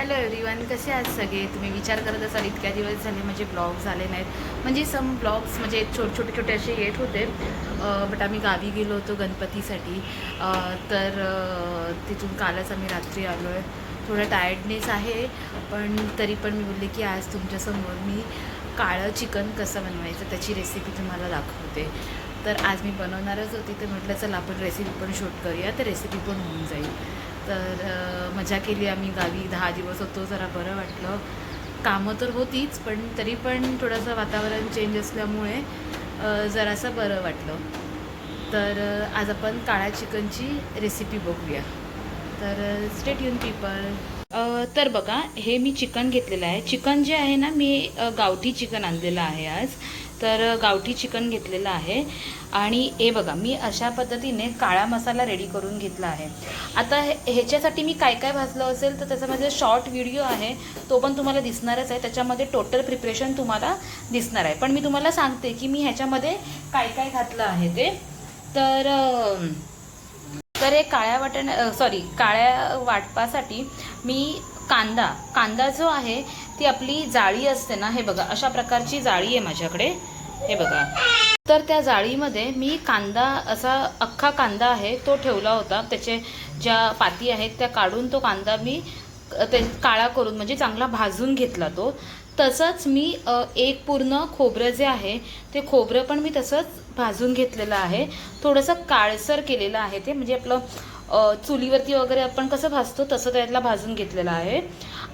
Hello everyone कसे आहात सगळे? तुम्ही विचार करत असाल इतक्या दिवस झाले म्हणजे ब्लॉग झाले नाहीत. म्हणजे सम ब्लॉग्स म्हणजे छोटे छोटे छोटे असे येत होते. बट आम्ही गावी गेलो होतो गणपतीसाठी. तर तिथून कालच आम्ही रात्री आलो आहे थोडं टायर्डनेस आहे पण तरी पण मी बोलले की आज तुमच्यासमोर मी काळं चिकन कसं बनवायचं त्याची रेसिपी तुम्हाला दाखवते. तर आज मी बनवणारच होती तर म्हटलं चला आपण रेसिपी पण शूट करूया तर रेसिपी पण होऊन जाईल. तर मजा केली आम्ही गावी. दहा दिवस होतो जरा बरं वाटलं. कामं तर होतीच पण तरी पण थोडंसं वातावरण चेंज असल्यामुळे जरासं बरं वाटलं. तर आज आपण काळ्या चिकनची रेसिपी बघूया. तर स्टेट युन पीपल तर बघा हे मी चिकन घेतलेलं आहे. चिकन जे आहे ना मी गावठी चिकन आणलेलं आहे आज. तर गावठी चिकन घेतलेलं आहे. आणि हे बघा मी अशा पद्धतीने काळा मसाला रेडी करून घेतला आहे. आता हे ह्याच्यासाठी मी काय काय भाजलं असेल तर त्याचा माझा शॉर्ट व्हिडिओ आहे. तो पण तुम्हाला दिसणारच आहे. त्याच्यामध्ये टोटल प्रिपरेशन तुम्हाला दिसणार आहे. पण मी तुम्हाला सांगते की मी ह्याच्यामध्ये काय काय घातलं आहे ते. तर तर हे काळ्या वाटण सॉरी काळ्या वाटपासाठी मी कांदा. कांदा जो आहे ती आपली जाळी असते ना हे बघा अशा प्रकारची जाळी आहे माझ्याकडे. हे बघा. तर त्या जाळीमध्ये मी कांदा असा अख्खा कांदा आहे तो ठेवला होता. त्याचे ज्या पाती आहेत त्या काढून तो कांदा मी ते काळा करून म्हणजे चांगला भाजून घेतला तो. तसंच मी एक पूर्ण खोबरं जे आहे ते खोबरं पण मी तसंच भाजून घेतलेलं आहे. थोडंसं काळसर केलेलं आहे ते म्हणजे आपलं चुलीवरती वगैरे आपण कसं भाजतो तसं त्यातला भाजून घेतलेलं आहे.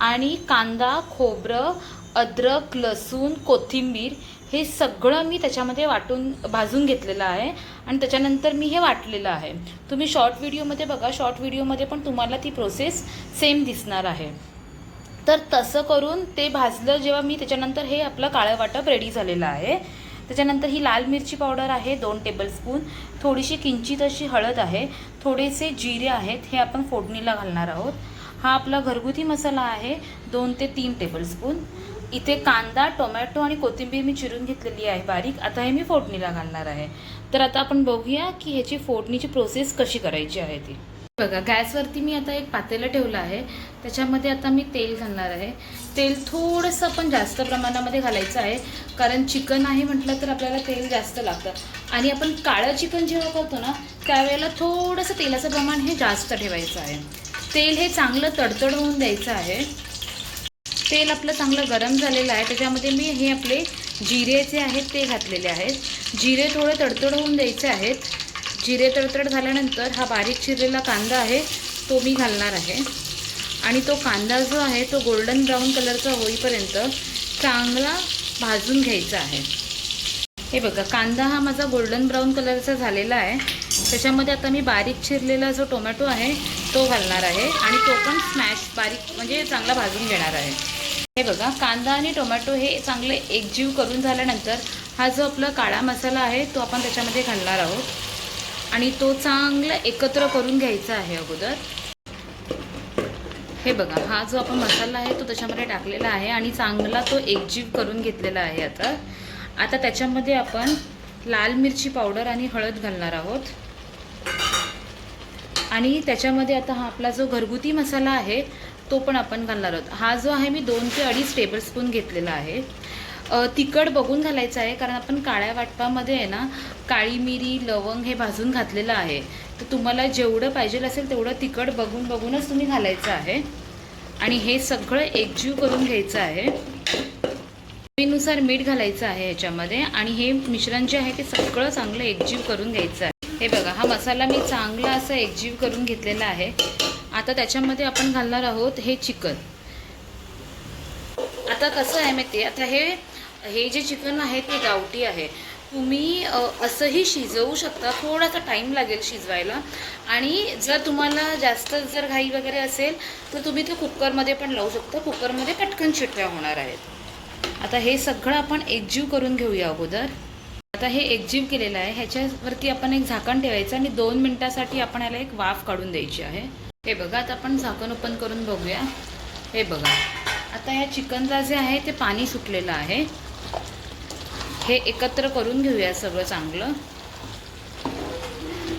आणि कांदा खोबरं अद्रक लसूण कोथिंबीर हे सगळं मी त्याच्यामध्ये वाटून भाजून घेतलेलं आहे. आणि त्याच्यानंतर मी हे वाटलेलं आहे. तुम्ही शॉर्ट व्हिडिओमध्ये बघा शॉर्ट व्हिडिओमध्ये पण तुम्हाला ती प्रोसेस सेम दिसणार आहे. तर तसं करून ते भाजलं जेव्हा मी त्याच्यानंतर हे आपलं काळं वाटप रेडी झालेलं आहे. त्याच्यानंतर ही लाल मिरची पावडर आहे दोन टेबलस्पून थोडीशी किंचित अशी हळद आहे. थोडेसे जिरे आहेत हे आपण फोडणीला घालणार आहोत. हा आपला घरगुती मसाला आहे दोन ते तीन टेबलस्पून इथे कांदा टोमॅटो आणि कोथिंबीर मी चिरून घेतलेली आहे बारीक. आता हे मी फोडणीला घालणार आहे. तर आता आपण बघूया की ह्याची फोडणीची प्रोसेस कशी करायची आहे ती. बघा गॅसवरती मी आता एक पातेलं ठेवलं आहे. त्याच्यामध्ये आता मी तेल घालणार आहे. तेल थोडंसं पण जास्त प्रमाणामध्ये घालायचं आहे. कारण चिकन आहे म्हटलं तर आपल्याला तेल जास्त लागतं. आणि आपण काळं चिकन जेव्हा करतो ना त्यावेळेला थोडंसं तेलाचं प्रमाण हे जास्त ठेवायचं आहे. तेल हे चांगलं तडतड होऊन द्यायचं आहे. तेल आपलं चांगलं गरम झालेलं आहे. त्याच्यामध्ये मी हे आपले जिरे जे आहेत ते घातलेले आहेत. जिरे थोडे तडतड होऊन द्यायचे आहेत. जिरे तडतड झाल्यानंतर हा बारीक चिरलेला कांदा आहे तो मी घालणार आहे. आणि तो कांदा जो आहे तो गोल्डन ब्राऊन कलरचा होईपर्यंत चांगला भाजून घ्यायचा आहे. हे बघा कांदा हा माझा गोल्डन ब्राऊन कलरचा झालेला आहे. त्याच्यामध्ये आता मी बारीक चिरलेला जो टोमॅटो आहे तो घालणार आहे. आणि तो पण स्मॅश बारीक म्हणजे चांगला भाजून घेणार आहे. हे बघा कांदा आणि टोमॅटो हे चांगले एकजीव करून झाल्यानंतर हा जो आपला काळा मसाला आहे तो आपण त्याच्यामध्ये घालणार आहोत. आणि तो चांगला एकत्र करून घ्यायचा आहे अगोदर. हे बघा हा जो आपण मसाला आहे तो त्याच्यामध्ये टाकलेला आहे आणि चांगला तो एकजीव करून घेतलेला आहे आता. आता त्याच्यामध्ये आपण लाल मिरची पावडर आणि हळद घालणार आहोत. आणि त्याच्यामध्ये आता हा आपला जो घरगुती मसाला आहे तो पण आपण घालणार आहोत. हा जो आहे मी दोन ते अडीच टेबलस्पून घेतलेला आहे. तिखट बघून घालायचं आहे कारण आपण काळ्या वाटपामध्ये आहे ना काळी मिरी लवंग हे भाजून घातलेलं आहे. तर तुम्हाला जेवढं पाहिजे असेल तेवढं तिखट बघून बघूनच तुम्ही घालायचं आहे. आणि हे सगळं एकजीव करून घ्यायचं आहे. चवीनुसार मीठ घालायचं आहे ह्याच्यामध्ये आणि हे मिश्रण जे आहे ते सगळं चांगलं एकजीव करून घ्यायचं आहे. हे बघा हा मसाला मी चांगला असा एकजीव करून घेतलेला आहे. आता त्याच्यामध्ये आपण घालणार आहोत हे चिकन. आता कसं आहे माहिती आता हे हे जे चिकन आहे ते गावठी आहे. तुम्ही असंही शिजवू शकता. थोडासा टाईम लागेल शिजवायला. आणि जर तुम्हाला जास्त जर घाई वगैरे असेल तर तुम्ही ते कुकरमध्ये पण लावू शकता. कुकरमध्ये पटकन शिट्ट्या होणार आहेत. आता हे सगळं आपण एकजीव करून घेऊया अगोदर. आता हे एकजीव केलेलं आहे. ह्याच्यावरती आपण एक झाकण ठेवायचं आणि दोन मिनटासाठी आपण याला एक वाफ काढून द्यायची आहे. हे बघा आता आपण झाकण ओपन करून बघूया. हे बघा. आता या चिकनला जे आहे ते पाणी सुटलेलं आहे. हे एकत्र करून घेऊया सगळं चांगलं.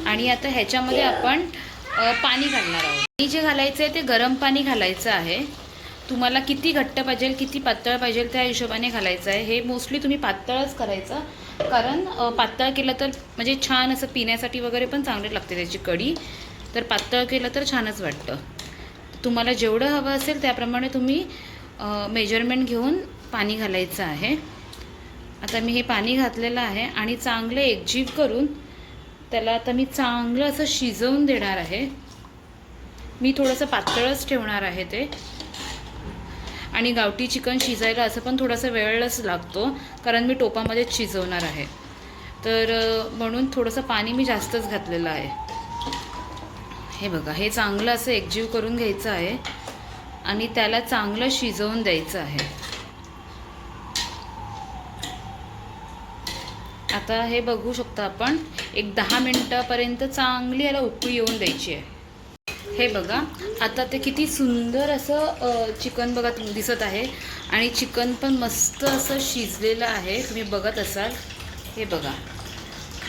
आणि आता ह्याच्यामध्ये आपण पाणी घालणार आहोत. पाणी जे घालायचं आहे ते गरम पाणी घालायचं आहे. तुम्हाला किती घट्ट पाहिजे किती पातळ पाहिजे त्या हिशोबाने घालायचं आहे. हे मोस्टली तुम्ही पातळच करायचं. कारण पातळ केलं तर म्हणजे छान असं पिण्यासाठी वगैरे पण चांगले लागते त्याची कढी तर पातळ केलं तर छानच वाटतं. तुम्हाला जेवढं हवं असेल त्याप्रमाणे तुम्ही मेजरमेंट घेऊन पाणी घालायचं आहे. आता मी हे पाणी घातलेलं आहे आणि चांगलं एकजीव करून त्याला आता मी चांगलं असं शिजवून देणार आहे. मी थोडंसं पातळच ठेवणार आहे ते. आणि गावठी चिकन शिजायला असं पण थोडासा वेळच लागतो कारण मी टोपामध्येच शिजवणार आहे. तर म्हणून थोडंसं पाणी मी जास्तच घातलेलं आहे. हे बघा हे चांगलं असं एकजीव करून घ्यायचं आहे आणि त्याला चांगलं शिजवून द्यायचं आहे. आता हे बघू शकतो आपण. एक दहा मिनटापर्यंत चांगली याला उकळी येऊन द्यायची आहे. हे बघा आता ते किती सुंदर असं चिकन बघा दिसत आहे. आणि चिकन पण मस्त असं शिजलेलं आहे. तुम्ही बघत असाल. हे बघा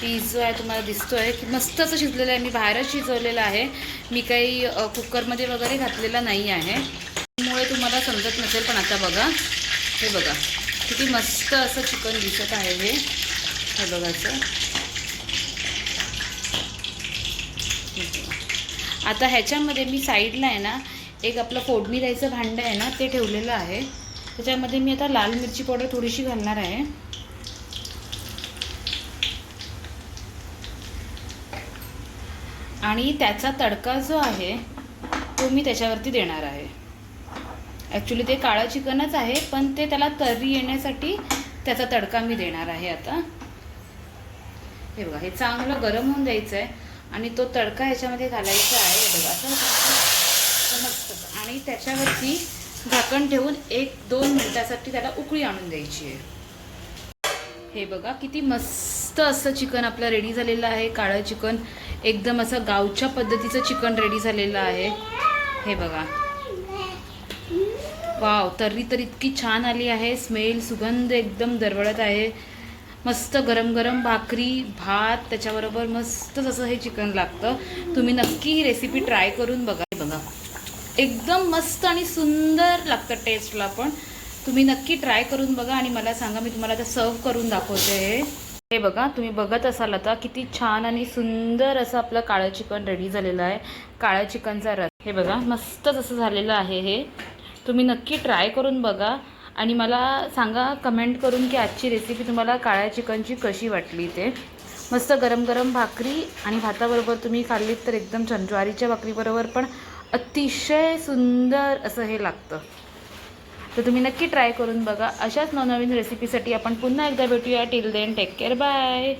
पीस जो आहे तुम्हाला दिसतो आहे की मस्त असं शिजलेलं आहे. मी बाहेरच शिजवलेलं आहे. मी काही कुकरमध्ये वगैरे घातलेला नाही आहे. त्यामुळे तुम्हाला समजत नसेल पण आता बघा. हे बघा किती मस्त असं चिकन दिसत आहे हे. हे बघा आता ह्याच्यामध्ये मी साईडला आहे ना एक आपलं फोडणी द्यायचं भांडं आहे ना ते ठेवलेलं आहे. त्याच्यामध्ये मी आता लाल मिरची पावडर थोडीशी घालणार आहे. आणि त्याचा तडका जो आहे तो मी त्याच्यावरती देणार आहे. ॲक्च्युली ते काळं चिकनच आहे पण ते त्याला तर्री येण्यासाठी त्याचा तडका मी देणार आहे आता. हे बघा हे चांगलं गरम होऊन द्यायचं आहे आणि तो तडका ह्याच्यामध्ये घालायचा आहे. हे बघा असं आणि त्याच्यावरती झाकण ठेवून एक दोन मिनटासाठी त्याला उकळी आणून द्यायची आहे. हे बघा किती मस्त असं चिकन आपलं रेडी झालेलं आहे. काळं चिकन एकदम असं गावच्या पद्धतीचं चिकन रेडी झालेलं आहे. हे बघा. वाव तर्री तर इतकी छान आली आहे. स्मेल सुगंध एकदम दरवळत आहे. मस्त गरम गरम भाकरी भात त्याच्याबरोबर मस्त जसं हे चिकन लागतं. तुम्ही नक्की ही रेसिपी ट्राय करून बघा. हे बघा. एकदम मस्त आणि सुंदर लागतं टेस्टला पण. तुम्ही नक्की ट्राय करून बघा आणि मला सांगा मी तुम्हाला आता सर्व करून दाखवते हे. हे बघा तुम्ही बघत असाल आता किती छान आणि सुंदर असं आपलं काळं चिकन रेडी झालेलं आहे. काळ्या चिकनचा रस. हे बघा मस्त जसं झालेलं आहे हे. तुम्ही नक्की ट्राय करून बघा. आणि मला सांगा कमेंट करून की आजची रेसिपी तुम्हाला काळ्या चिकनची कशी वाटली ते. मस्त गरम गरम भाकरी आणि भाताबरोबर तुम्ही खाल्लीत तर एकदम छान ज्वारीच्या भाकरीबरोबर पण अतिशय सुंदर असं हे लागतं. तर तुम्ही नक्की ट्राय करून बघा. अशाच नवनवीन रेसिपीसाठी आपण पुन्हा एकदा भेटूया. Till then take care bye